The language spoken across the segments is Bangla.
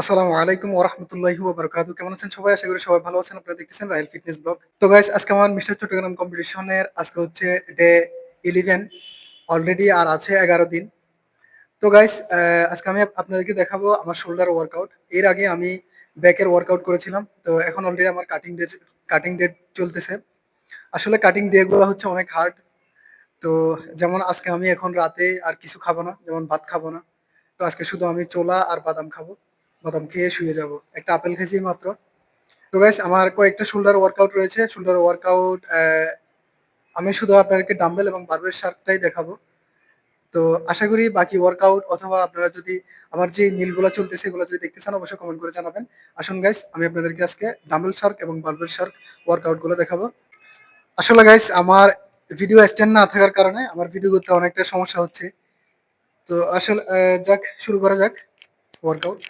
আসসালামু আলাইকুম ওরহমতুল্লাহি ওবরাকাতু কেমন আছেন সবাই? আশা করি সবাই ভালো আছেন। আপনারা দেখতেছেন রায়েল ফিটনেস ব্লগ তো গাইস আজকে আমার মিস্টার চট্টগ্রাম কম্পিটিশনের আজকে হচ্ছে ডে ইলেভেন অলরেডি আর আছে এগারো দিন। তো গাইস আজকে আমি আপনাদেরকে দেখাবো আমার শোল্ডার ওয়ার্কআউট এর আগে আমি ব্যাকের ওয়ার্কআউট করেছিলাম। তো এখন অলরেডি আমার কাটিং ডে কাটিং ডেট চলতেছে। আসলে কাটিং ডেগুলো হচ্ছে অনেক হার্ড তো যেমন আজকে আমি এখন রাতে আর কিছু খাব না, যেমন ভাত খাব না। তো আজকে শুধু আমি চোলা আর বাদাম খাব। বাদাম খেয়ে শুয়ে যাব। একটা আপেল খেয়েছি মাত্র। তো গাইস আমার কয়েকটা শোল্ডার ওয়ার্কআউট রয়েছে। শোল্ডার ওয়ার্কআউট আমি শুধু আপনাদেরকে ডাম্বেল এবং বার্বেল শার্কটাই দেখাবো। তো আশা করি বাকি ওয়ার্কআউট অথবা আপনারা যদি আমার যে মিলগুলো চলতেছে, এগুলো যদি দেখতে চান, অবশ্যই কমেন্ট করে জানাবেন। আসুন গাইস আমি আপনাদেরকে আজকে ডাম্বেল শার্ক এবং বার্বেল শার্ক ওয়ার্কআউটগুলো দেখাবো। আসলে গাইস আমার ভিডিও স্ট্যান্ড না থাকার কারণে আমার ভিডিও করতে অনেকটা সমস্যা হচ্ছে। তো আসলে যাক, শুরু করা যাক ওয়ার্কআউট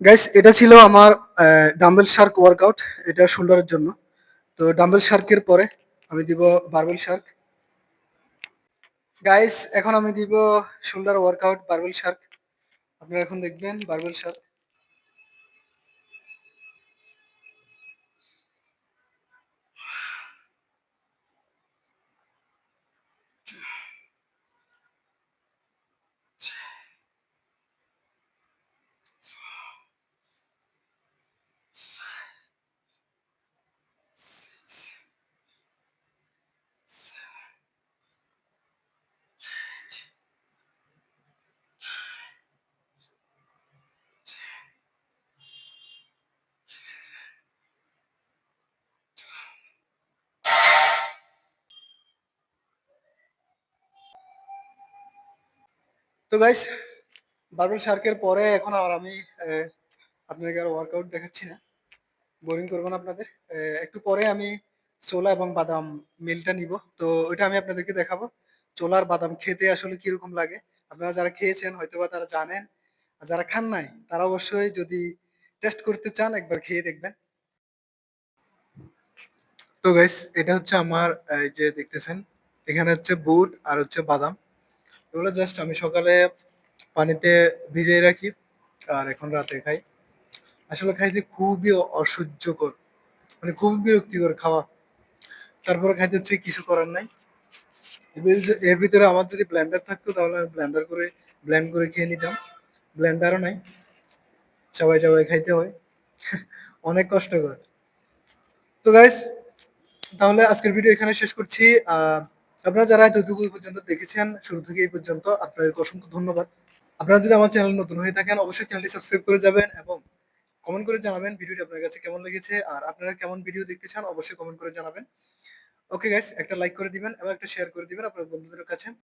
গাইস এটা ছিল আমার ডাম্বেল শার্ক ওয়ার্কআউট এটা শোল্ডারের জন্য। তো ডাম্বেল শার্কের পরে আমি দিব বারবেল শার্ক। গাইস এখন আমি দিব শোল্ডার ওয়ার্কআউট বারবেল শার্ক। আপনারা এখন দেখবেন বারবেল শার্ক। তো গাইস বারবার শার্কের পরে এখন আর আমি আহ, আপনাদেরকে আর ওয়ার্কআউট দেখাচ্ছি না। বোরিং করব না আপনাদের। একটু পরে আমি ছোলা এবং বাদাম মিলটা নিব। তো ওইটা আমি আপনাদেরকে দেখাবো। ছোলা আর বাদাম খেতে আসলে কীরকম লাগে? আপনারা যারা খেয়েছেন হয়তোবা তারা জানেন। আর যারা খান নাই তারা অবশ্যই যদি টেস্ট করতে চান একবার খেয়ে দেখবেন। তো গাইস এটা হচ্ছে আমার এই যে দেখতেছেন এখানে হচ্ছে বুট আর হচ্ছে বাদাম। এগুলো জাস্ট আমি সকালে পানিতে ভিজিয়ে রাখি আর এখন রাতে খাই। আসলে খাইতে খুবই অসহ্যকর মানে খুবই বিরক্তিকর খাওয়া। তারপরে খাইতে হচ্ছে কিছু করার নাই। এর ভিতরে আমার যদি ব্লেন্ডার থাকতো তাহলে আমি ব্লেন্ডার করে ব্লেন্ড করে খেয়ে নিতাম। ব্লেন্ডারও নাই। চাবাই চাবাই খাইতে হয়। অনেক কষ্টকর। তো গাইস তাহলে আজকের ভিডিও এখানে শেষ করছি। আপনারা যারা এতটুকু পর্যন্ত দেখেছেন, শুরু থেকে এই পর্যন্ত আপনাদেরকে অসংখ্য ধন্যবাদ। আপনারা যদি আমার চ্যানেল নতুন হয়ে থাকেন, অবশ্যই চ্যানেলটি সাবস্ক্রাইব করে যাবেন এবং কমেন্ট করে জানাবেন ভিডিওটি আপনার কাছে কেমন লেগেছে আর আপনারা কেমন ভিডিও দেখতে চান, অবশ্যই কমেন্ট করে জানাবেন। ওকে গাইস একটা লাইক করে দিবেন এবং একটা শেয়ার করে দিবেন আপনার বন্ধুদের কাছে।